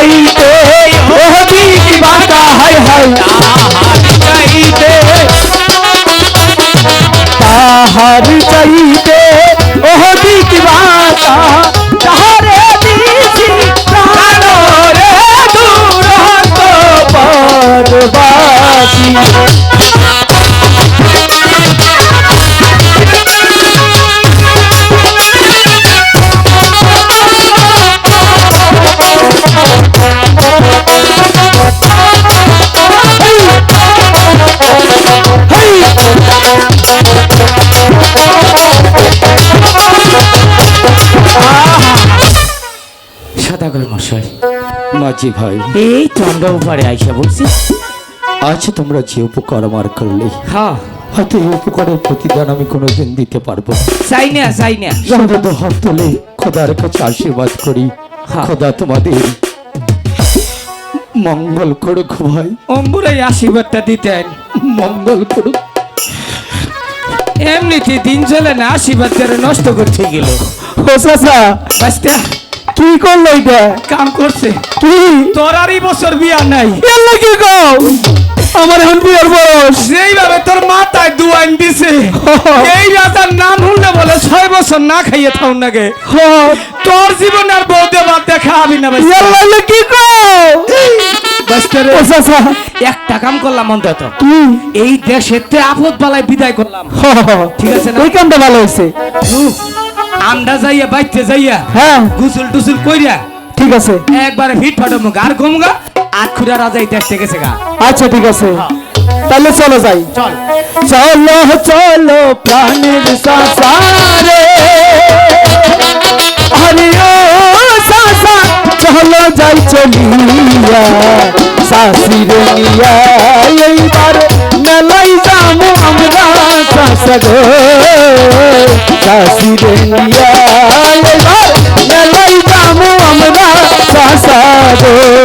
दिखाई दे यह भी की बात हर हर। दिखाई दे हर सही दे ओह भी की बात हरे दूर तो बर्बादी সদাগর মশাই। মাঝি ভাই। এই তো আমরা উপরে আইসা বলছি আজ তোমরা যে উপকার আমার করলে হ্যাঁ। হয়তো এই উপকারের প্রতিদান আমি কোনোদিন দিতে পারব চাই না চাই না। আমরা তো হাত তুলে খোদার কাছে আশীর্বাদ করি। হ্যাঁ। খোদা তোমাদের মঙ্গল করুক ভাই। অম্বুরে আশীর্বাদটা দিতেন। মঙ্গল করুক। এমনিতে দিন চলে না আশীর্বাদ করে নষ্ট করতে গেল। ও চাচা। বাস্তা কি করল এটা? কাম করছে। কি? তোর আর এই বছর বিয়া নাই। এল্লা কি কও আমার এখন বিয়ের বয়স। যেইভাবে তোর মাথায় দুয়াইন দিছে এই রাজার নাম শুনলে বলে ছয় বছর না খাইয়ে থাও নাগে। তোর জীবন আর বউ দেবার দেখা হবি না ভাই। এল্লা কি কও একটা কাম করলাম অন্তত। এই দেশের আপদ বালায় বিদায় করলাম। ঠিক আছে না? ওই কামটা ভালো হয়েছে। আমরা যাইয়া বাইতে যাইয়া হ্যাঁ। গুসল টুসুল কইরা ঠিক আছে। একবারে ভিট ফাটাবো আর ঘুমগা আর খুঁড়া রাজাই দেখতে গেছে গা। আচ্ছা ঠিক আছে। তাহলে চলো যাই। চল। চলো চলো প্রাণের সাসারে। আরে ও সাসা চলো যাই চলিয়া শাশিরে নিয়া এইবার মেলাই যাব আমরা গো। শাশিরে নিয়া মেলাই যাব আমরা গো